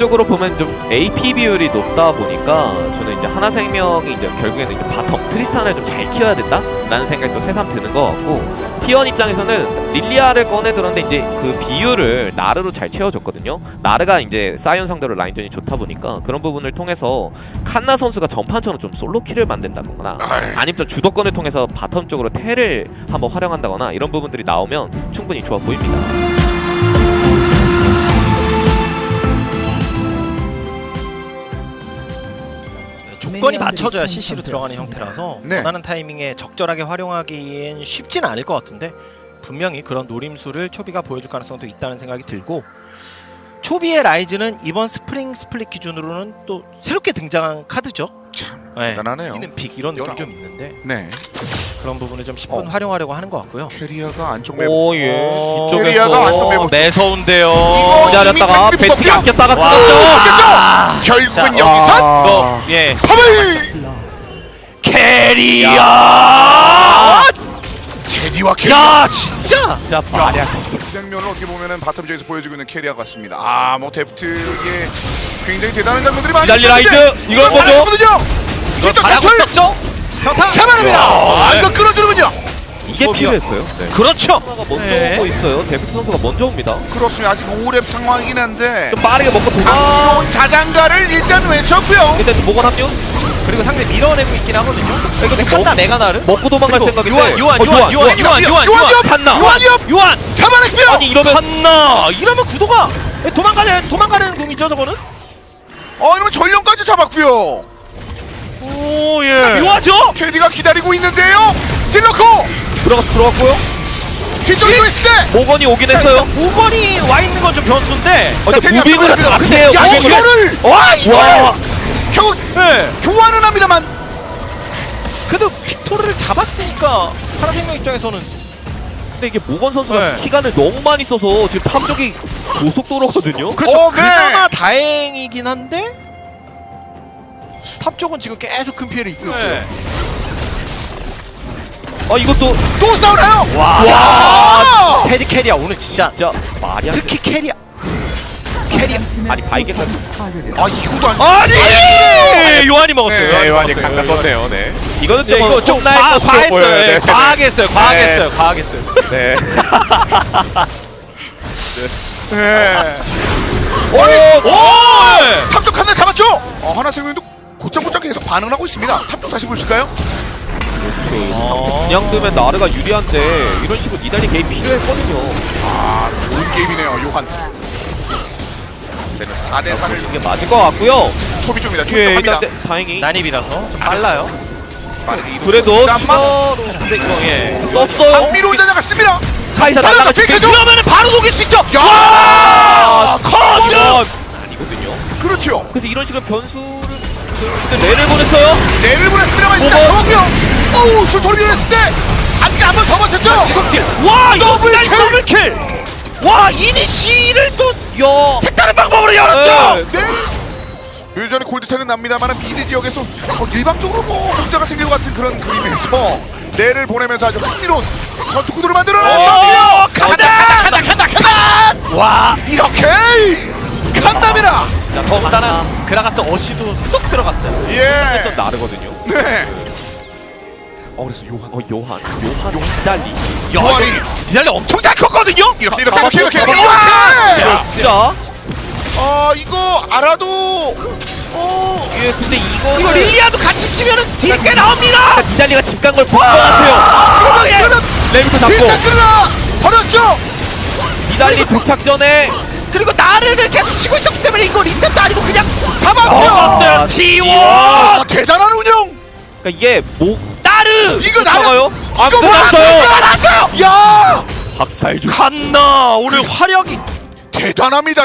전체적으로 보면 좀 AP 비율이 높다 보니까 저는 이제 하나생명이 이제 결국에는 이제 바텀 트리스탄을 좀 잘 키워야 된다라는 생각도 새삼 드는 것 같고 T1 입장에서는 릴리아를 꺼내 들었는데 이제 그 비율을 나르로 잘 채워줬거든요. 나르가 이제 사이언 상대로 라인전이 좋다 보니까 그런 부분을 통해서 칸나 선수가 전판처럼 좀 솔로 킬을 만든다거나. 아니면 좀 주도권을 통해서 바텀 쪽으로 텔을 한번 활용한다거나 이런 부분들이 나오면 충분히 좋아 보입니다. 조건이 맞춰져야 CC로 들어가는 형태라서 네. 원하는 타이밍에 적절하게 활용하기엔 쉽지는 않을 것 같은데 분명히 그런 노림수를 초비가 보여줄 가능성도 있다는 생각이 들고 초비의 라이즈는 이번 스프링 스플릿 기준으로는 또 새롭게 등장한 카드죠. 참 네. 대단하네요. 이는 픽 이런 느낌. 좀 있는데 네. 그런 부분을 좀 10분 어. 활용하려고 하는 것 같고요. 캐리어가 안쪽 맵. 오 예. 어, 캐리어가 완전 매복. 매서운데요. 이거 기다렸다가 이미 배치기 팬들이 아꼈다가 와. 끊었죠. 결국은 자, 여기서 이거 예 컵을 캐리어. 제디와 캐리어. 야 진짜. 진짜 말이야. 이 장면을 어떻게 보면은 바텀지에서 보여주고 있는 캐리어 같습니다. 아, 뭐 데프트의 굉장히 대단한 장면들이 많이 있었는데 라이즈, 이걸 보죠. 이거 뒤쪽 다양한 탈출 죠 평타 잡아냅니다. 아, 네. 이거 끌어주는군요. 이게 필요했어요. 네. 그렇죠. 선수가 먼저 네. 오고 있어요. 데프트 선수가 먼저 옵니다. 그렇습니다. 아직 5렙 상황이긴 한데 좀 빠르게 먹고 도망. 강조온 자장가를 일단 외쳤고요. 일단 좀 모건 합류. 그리고 상대 밀어내고 있긴 하거든요. 이거 근데 칸나 메가나를 먹고 도망갈 생각인데. 요한 어, 요한 요한 요한 요한 요한 요한 칸나. 요한 옆 요한 잡아냈고요. 아니 이러면 칸나 이러면 구도가 도망가는 도망가는 궁이죠 저거는. 어, 이러면 전령까지 잡았고요. 오 예. 묘하죠. 캐디가 기다리고 있는데요. 딜러코 들어가 들어갔고요. 뒤쪽으로 있을 때. 모건이 오긴 했어요. 우건이 와 있는 건 좀 변수인데. 어, 근데 자, 무빙을 앞에 해요. 야, 무빙을. 이거를 와 결국 네. 교환은 합니다만 그래도 빅토르를 잡았으니까 파란생명 입장에서는 근데 이게 모건 선수가 네. 시간을 너무 많이 써서 지금 탑 쪽이 고속도로거든요. 그렇죠. 어, 네. 그나마 다행이긴 한데 탑 쪽은 지금 계속 큰 피해를 입고 있고요. 네. 아 이것도 또 싸우나요? 와. 와! 테디 캐리아 오늘 진짜 진짜 말이 안 돼. 특히 캐리아 캐리아 아니 바이게까지. 아 이거도 안 아니 요한이 먹었어요. 네, 요한이 먹었어요. 떴네요. 네. 이거는 네, 이거 좀날 과, 것으로 과했어요. 보여요. 네, 네. 과하겠어요. 네. 네. 오! 오! 탑쪽 하나 잡았죠? 어, 하나 생명도 곧장곧장 계속 반응하고 있습니다. 탑쪽 다시 보실까요? 그냥 두면 나르가 유리한데 이런 식으로 니달리 개입 필요했거든요. 아 좋은 게임이네요 요한. 쟤는 4대 3을 이게 맞을 것 같고요. 초비 중입니다. 예, 출격합니다. 일단 네, 다행히. 난입이라서 좀 빨라요. 빠르게 이동. 그래도. 추가로 근데 이거 예. 썼어요. 박미로 자자가 씁니다. 카이사 날라가 핑크죠? 그러면은 바로 녹일 수 있죠. 야! 아, 커즈! 아니거든요. 그렇죠. 그래서 이런 식으로 근데 레를 보냈어요. 내를 보냈습니다만 일단 오버. 더고요. 어우 술 돌리려 했을 때 아직 한 번 더 버텼죠? 지속딜. 와, 이거 더블 킬! 더블 킬. 와, 이니시를 또 야. 색다른 방법으로 열었죠. 네. 네. 예전에 골드 차는 납니다만 미드 지역에서 어, 일방적으로 뭐 문제가 생길 것 같은 그런 그림에서 내를 보내면서 아주 흥미로운 전투 구도를 만들어냈습니다. 오, 간다! 간다 간다 간다. 와, 이렇게 간답니다. 자, 더군다나 그라가스 어시도 쏙 들어갔어요. 예. 했던 나르거든요. 네. 어 그래서 요한 어 요한, 요한 니달리. 요한이 디날리 엄청 잘 컸거든요. 이렇게 이렇게 이렇게 이렇게 이렇게. 야, 진짜. 어 이거 알아도 어, 예, 근데 이거 이거 릴리아도 같이 치면은 딜꽤 나옵니다. 니달리가 집 간 걸 본 것 같아요. 그러면 그러면 레미터 잡고 일단 끌라 버렸죠. 니달리 도착 전에 그리고 나르를 계속 치고 있었기 때문에 이거 리셋도 아니고 그냥 잡았고요. 먹었어요. 아, T1 아 대단한 운영. 그러니까 이게 목 나르 이거 나가요? 나는 안 이거 끝났어요. 야 박살 중. 칸나 오늘 화력이 대단합니다.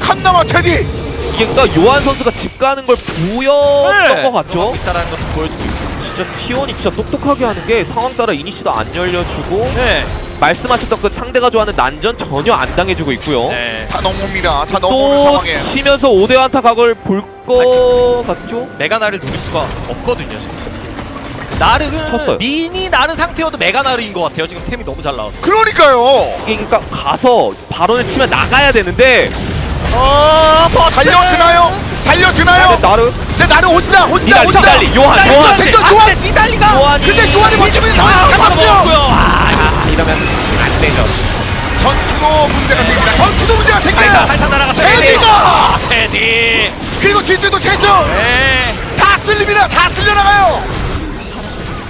칸나와 테디. 이게 그러니까 요한 선수가 집 가는 걸 보였던 네. 것 같죠? 있다라는 것도 보여주고. 진짜 T1이 진짜 똑똑하게 하는 게 상황 따라 이니시도 안 열려주고 네. 말씀하셨던 그 상대가 좋아하는 난전 전혀 안 당해주고 있고요. 네. 다 넘어옵니다. 다 넘어오는 또 상황이에요. 치면서 5대 한타 각을 볼것 같죠? 메가나를 누릴 수가 없거든요 지금. 나르는 쳤어요. 미니 나르 상태여도 메가나르인 것 같아요. 지금 템이 너무 잘 나와서. 그러니까요. 이게 그러니까 가서 발언을 치면 나가야 되는데 어, 버튼! 달려드나 버텨주나요? 나르 근데 나는 혼자 혼자 니달리, 혼자 니달리, 요한, 나 요한. 요한 니달리가 요한이 근데 요한이 상황이 잡았어요 아, 아, 이러면 안 되죠. 전투도 문제가 생기다. 전투도 문제가 생기다 탈탄 날아갔어. 테디가 테디. 그리고 뒤쪽도 최초 네. 다 쓸립니다. 다 쓸려나가요.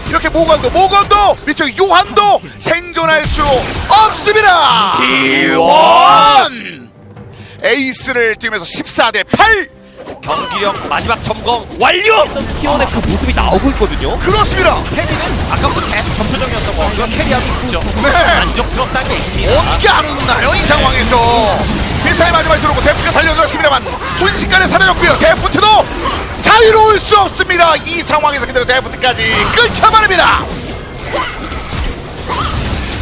이렇게 모건도 모건도 밑쪽 요한도 생존할 수 없습니다. T1 에이스를 뛰면서 14대 8 경기력 마지막 점검 완료. 티원의 그 모습이 나오고 있거든요. 그렇습니다 캐리는 아까부터 계속 점수적이었던 거 이거 캐리하고 있죠. 네 만족스럽다는 게 있습니다. 어떻게 안 웃나요 이 상황에서 미사일 마지막에 들어오고 데프트가 달려들었습니다만 순식간에 사라졌고요 데프트도 자유로울 수 없습니다 이 상황에서 그대로 데프트까지 끊겨버립니다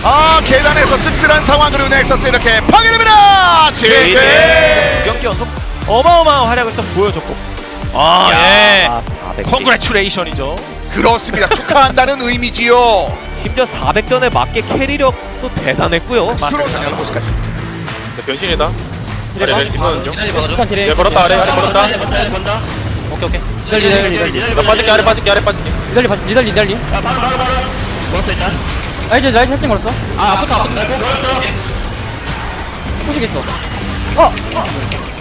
아 계단에서 씁쓸한 상황 그리고 넥서스 이렇게 파괴됩니다 네. 제게 두 경기 연속 어마어마한 활약을 또 보여줬고 아 예. 아, 400. 컨그레츄레이션이죠. 그렇습니다 축하한다는 의미지요 심지어 400전에 맞게 캐리력도 대단했고요. 그렇다는 모습까지 변신이다. 아래 변신 중. 축한 딜해. 야 걸었다 아래 아래 걸었다. 오케이 오케이. 니달리. 나 빠질게 아래 빠질게 아래 빠질게. 니달리 봐- 니달리 니달리. 바로 바로 바로. 걸었어 일단. 라이즈 라이즈 살짝 걸었어. 아 아프다 아프다. 후식 있어. 어.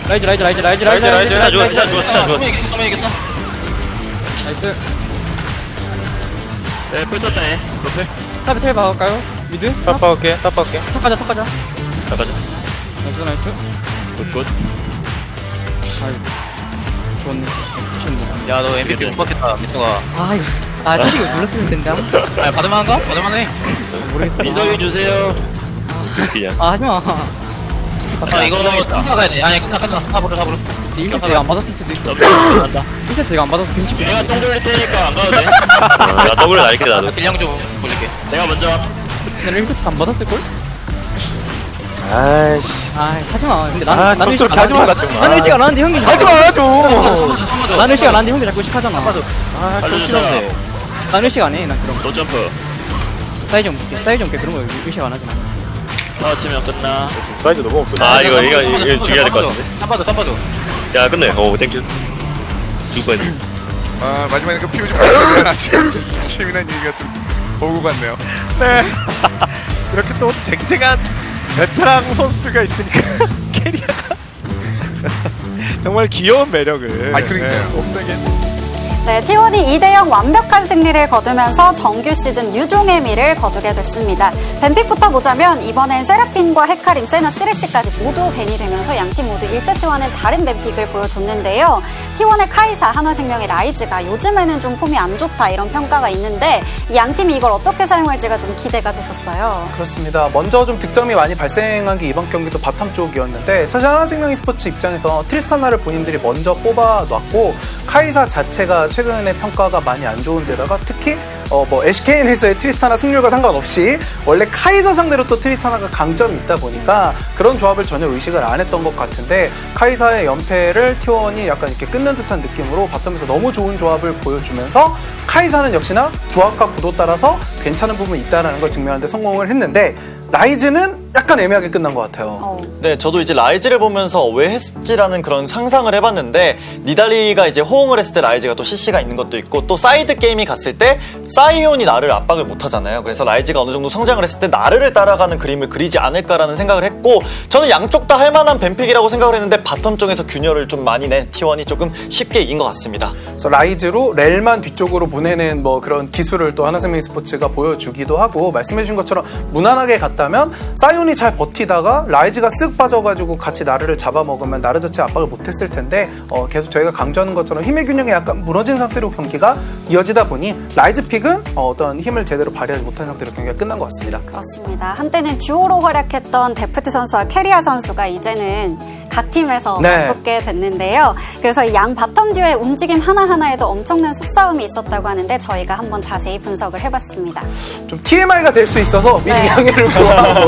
라이즈 라이즈 라이즈 라이즈 라이즈 라이즈 라이즈 나 죽었어 나 죽었어 나 죽었어. 나이스. 네 풀었다 얘. 높이. 탑에 텔 박을까요? 미드. 탑 박을게 탑 박을게. 탑 가자 탑 가자. 자 가자. 나이스 나이스. 굿 굿. 아이고. 좋네. 좋네. 야너 MVP 못 받겠다 민수가 아 이거. 아 솔직히 눌렀으면 된다. 아 받을만한가? 받을만해 모르겠어. 민석이 주세요. 그냥. 아 하지마. 아 이거 끝나 가야 돼 아니 끝나 끝나 가보자 가보자 1세트 내가 안 받았을 수도 있어. 1세트 내가 안 받아서 김치 내가 똥 돌릴 테니까 안 가도 돼. 나 더블 날게 나도. 길량 좀 보여줄게 내가 먼저. 나는 1세트 안 받았을걸? 아이씨. 아 하지마. 근데 난, 아, 좀 의식 안 하지마, 하는데. 나는 의식 안 하는데 형이 하지마 좀. 나는 의식 안 하는데 형이 자꾸 의식하잖아. 아 알려주세요. 나는 의식 안 해. 난 그런 거. 노 점프. 사이즈 옮게 사이즈 옮게 그런 거 의식 안 하잖아. 아 치면 끝나. 사이즈 너무 없어. 아 이거 이거 이거 죽여야 될 것 같은데. 3빠져 3빠져 야 끝내. 오 땡큐. 죽을 아 마지막에 그 피우 좀 하나 재미난 얘기가 좀 오고 갔네요 네 이렇게 또 쟁쟁한 베테랑 선수들가 있으니까 캐리아가 정말 귀여운 매력을 아, 그러니까요. 네, 뽐내게 네, T1이 2대0 완벽한 승리를 거두면서 정규 시즌 유종의 미를 거두게 됐습니다. 뱀픽부터 보자면 이번엔 세라핀과 헤카림, 세나, 쓰레쉬까지 모두 벤이 되면서 양팀 모두 1세트와는 다른 뱀픽을 보여줬는데요. T1의 카이사, 한화생명의 라이즈가 요즘에는 좀 폼이 안 좋다 이런 평가가 있는데 이 양팀이 이걸 어떻게 사용할지가 좀 기대가 됐었어요. 그렇습니다. 먼저 좀 득점이 많이 발생한 게 이번 경기도 바텀 쪽이었는데 사실 하나생명 스포츠 입장에서 트리스타나를 본인들이 먼저 뽑아놨고 카이사 자체가 최근에 평가가 많이 안 좋은 데다가 특히 어 뭐 SKN에서의 트리스타나 승률과 상관없이 원래 카이사 상대로 또 트리스타나가 강점이 있다 보니까 그런 조합을 전혀 의식을 안 했던 것 같은데 카이사의 연패를 T1이 약간 이렇게 끊는 듯한 느낌으로 바텀에서 너무 좋은 조합을 보여주면서 카이사는 역시나 조합과 구도 따라서 괜찮은 부분이 있다는 걸 증명하는데 성공을 했는데 라이즈는 약간 애매하게 끝난 것 같아요. 어. 네, 저도 이제 라이즈를 보면서 왜 했지라는 그런 상상을 해봤는데 니달리가 이제 호응을 했을 때 라이즈가 또 CC가 있는 것도 있고 또 사이드 게임이 갔을 때 사이온이 나를 압박을 못하잖아요. 그래서 라이즈가 어느 정도 성장을 했을 때 나르를 따라가는 그림을 그리지 않을까라는 생각을 했고 저는 양쪽 다 할만한 뱀픽이라고 생각을 했는데 바텀 쪽에서 균열을 좀 많이 낸 T1이 조금 쉽게 이긴 것 같습니다. 그래서 라이즈로 렐만 뒤쪽으로 보내는 뭐 그런 기술을 또 하나생명 스포츠가 보여주기도 하고 말씀해주신 것처럼 무난하게 갔다면 사이온 이잘 버티다가 라이즈가 쓱 빠져가지고 같이 나르를 잡아먹으면 나르 자체 압박을 못했을 텐데 어, 계속 저희가 강조하는 것처럼 힘의 균형이 약간 무너진 상태로 경기가 이어지다 보니 라이즈 픽은 어, 떤 힘을 제대로 발휘하지 못한 상태로 경기가 끝난 것 같습니다. 그렇습니다. 한때는 듀오로 활약했던 데프트 선수와 캐리아 선수가 이제는 각 팀에서 네. 바꾸게 됐는데요. 그래서 이양 바텀 듀오의 움직임 하나하나에도 엄청난 수싸움이 있었다고 하는데 저희가 한번 자세히 분석을 해봤습니다. 좀 TMI가 될 수 있어서 미리 네. 양해를 구하고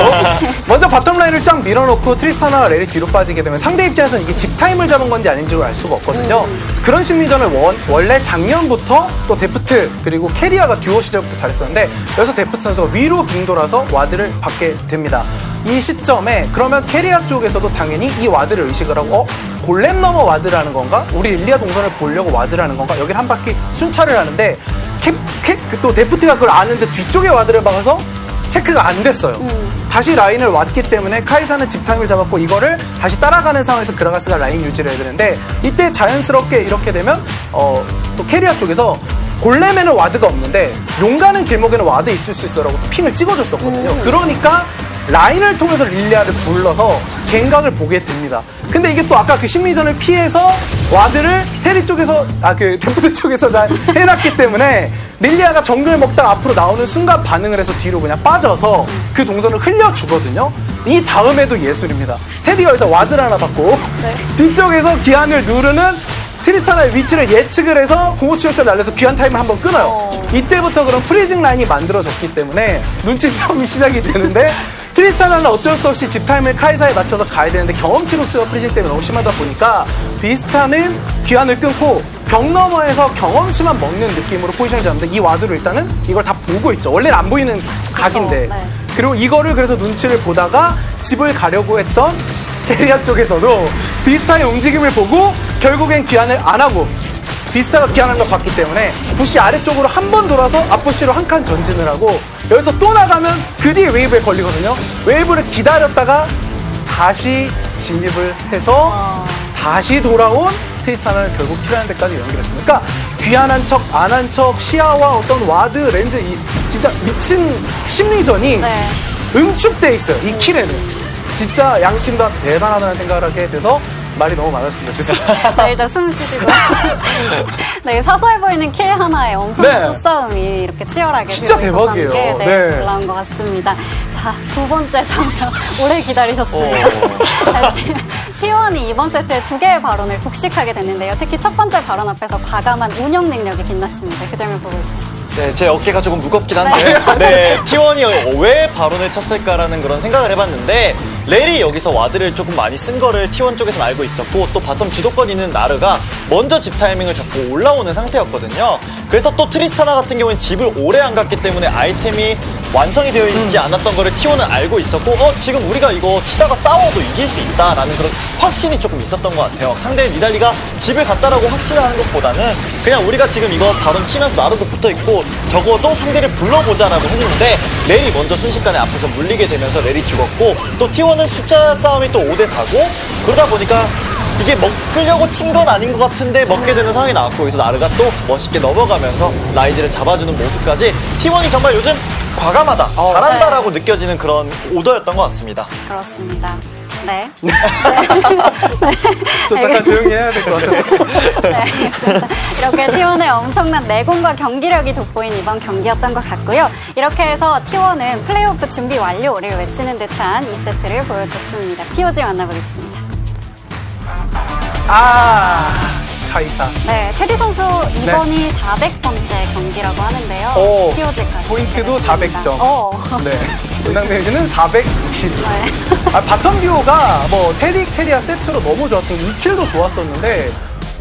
먼저 바텀 라인을 쫙 밀어놓고 트리스타나와 렐이 뒤로 빠지게 되면 상대 입장에서는 이게 집 타임을 잡은 건지 아닌지 알 수가 없거든요. 그런 심리전을 원, 원래 작년부터 또 데프트 그리고 캐리아가 듀오 시절부터 잘했었는데 여기서 데프트 선수가 위로 빙돌아서 와드를 받게 됩니다. 이 시점에 그러면 캐리아 쪽에서도 당연히 이 와드를 의식을 하고 어? 골렘 넘어 와드라는 건가? 우리 일리아 동선을 보려고 와드라는 건가? 여기 한 바퀴 순찰을 하는데 캡, 캡, 그또 데프트가 그걸 아는데 뒤쪽에 와드를 박아서 체크가 안 됐어요. 다시 라인을 왔기 때문에 카이사는 집타임을 잡았고 이거를 다시 따라가는 상황에서 그라가스가 라인 유지를 해야 되는데 이때 자연스럽게 이렇게 되면 어, 또 캐리아 쪽에서 골렘에는 와드가 없는데 용 가는 길목에는 와드 있을 수 있어라고 또 핑을 찍어줬었거든요. 그러니까 라인을 통해서 릴리아를 불러서 갱각을 보게 됩니다. 근데 이게 또 아까 그 심리전을 피해서 와드를 테리 쪽에서 아그 데프트 쪽에서 잘 해놨기 때문에 릴리아가 정글 먹다가 앞으로 나오는 순간 반응을 해서 뒤로 그냥 빠져서 그 동선을 흘려주거든요. 이 다음에도 예술입니다. 테리가 여기서 와드를 하나 받고 뒤쪽에서 기한을 누르는 트리스타나의 위치를 예측을 해서 공호 출혈점 날려서 귀한 타임을 한번 끊어요. 이때부터 그런 프리징 라인이 만들어졌기 때문에 눈치 싸움이 시작이 되는데 트리스타나는 어쩔 수 없이 집 타임을 카이사에 맞춰서 가야 되는데 경험치 로스가 프리징 때문에 너무 심하다 보니까 비스타는 귀환을 끊고 벽 너머에서 경험치만 먹는 느낌으로 포지션을 잡는데 이 와드로 일단은 이걸 다 보고 있죠. 원래는 안 보이는 각인데 네. 그리고 이거를 그래서 눈치를 보다가 집을 가려고 했던 캐리아 쪽에서도 비스타의 움직임을 보고 결국엔 귀환을 안 하고 비스타가 귀환한 걸 봤기 때문에 부시 아래쪽으로 한 번 돌아서 앞부시로 한 칸 전진을 하고 여기서 또 나가면 그 뒤에 웨이브에 걸리거든요. 웨이브를 기다렸다가 다시 진입을 해서 다시 돌아온 트리스타나를 결국 킬하는 데까지 연결했습니다. 그러니까 귀환한 척, 안 한 척, 시야와 어떤 와드, 렌즈, 이 진짜 미친 심리전이 네. 응축돼 있어요. 이 킬에는. 진짜 양 팀 다 대단하다는 생각을 하게 돼서 말이 너무 많았습니다. 죄송합니다. 네, 일단 숨 쉬시고. 네, 사소해 보이는 킬 하나에 엄청난 네. 소싸움이 이렇게 치열하게 진짜 대박이에요. 게, 네, 네. 놀라운 것 같습니다. 자, 두 번째 장면. 오래 기다리셨습니다. T1이 이번 세트에 두 개의 발언을 독식하게 됐는데요. 특히 첫 번째 발언 앞에서 과감한 운영 능력이 빛났습니다. 그 장면 보고 계시죠. 네, 제 어깨가 조금 무겁긴 한데, 네, T1이 왜 발언을 쳤을까라는 그런 생각을 해봤는데, 렐이 여기서 와드를 조금 많이 쓴 거를 T1 쪽에서는 알고 있었고, 또 바텀 주도권 있는 나르가 먼저 집 타이밍을 잡고 올라오는 상태였거든요. 그래서 또 트리스타나 같은 경우는 집을 오래 안 갔기 때문에 아이템이 완성이 되어 있지 않았던 거를 T1은 알고 있었고, 어, 지금 우리가 이거 치다가 싸워도 이길 수 있다라는 그런 확신이 조금 있었던 것 같아요. 상대 니달리가 집을 갔다라고 확신하는 것보다는 그냥 우리가 지금 이거 바로 치면서 나르도 붙어 있고 적어도 상대를 불러보자라고 했는데 렐이 먼저 순식간에 앞에서 물리게 되면서 렐이 죽었고 또 T1은 숫자 싸움이 또 5대 4고 그러다 보니까 이게 먹으려고 친 건 아닌 것 같은데 먹게 되는 상황이 나왔고 여기서 나르가 또 멋있게 넘어가면서 라이즈를 잡아주는 모습까지 T1이 정말 요즘 과감하다, 잘한다라고 느껴지는 그런 오더였던 것 같습니다. 그렇습니다. 네. 저 잠깐 조용히 해야 될 것 같아서. 네, 알겠습니다. 이렇게 T1의 엄청난 내공과 경기력이 돋보인 이번 경기였던 것 같고요. 이렇게 해서 T1은 플레이오프 준비 완료를 외치는 듯한 2세트를 보여줬습니다. POG 만나보겠습니다. 아, 카이사. 네, 테디 선수 이번이 400번째 경기라고 하는데요. 오, POG까지. 포인트도 400점. 어. 네. 분당 데미지는 460. 네. 아, 바텀 듀오가 뭐 테디 캐리아 세트로 너무 좋았던 2킬도 좋았었는데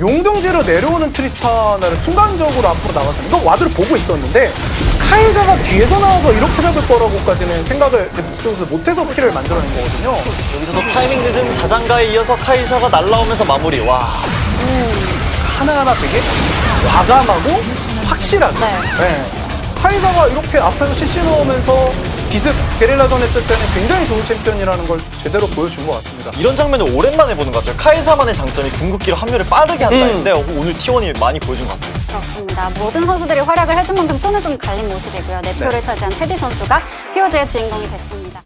용동지로 내려오는 트리스타나를 순간적으로 앞으로 나가서 이거 와드를 보고 있었는데 카이사가 뒤에서 나와서 이렇게 잡을 거라고까지는 생각을 쪽에서 못해서 킬을 만들어낸 거거든요. 여기서도 타이밍 늦은 자장가에 이어서 카이사가 날라오면서 마무리. 와. 하나하나 되게 과감하고 확실하게. 네. 네. 카이사가 이렇게 앞에서 CC 넣으면서 비습 게릴라전 했을 때는 굉장히 좋은 챔피언이라는 걸 제대로 보여준 것 같습니다. 이런 장면을 오랜만에 보는 것 같아요. 카이사만의 장점이 궁극기로 합류를 빠르게 한다는데 음. 오늘 T1이 많이 보여준 것 같아요. 그렇습니다. 모든 선수들이 활약을 해준 만큼 또는 좀 갈린 모습이고요. 네 표를 차지한 테디 선수가 POG의 주인공이 됐습니다.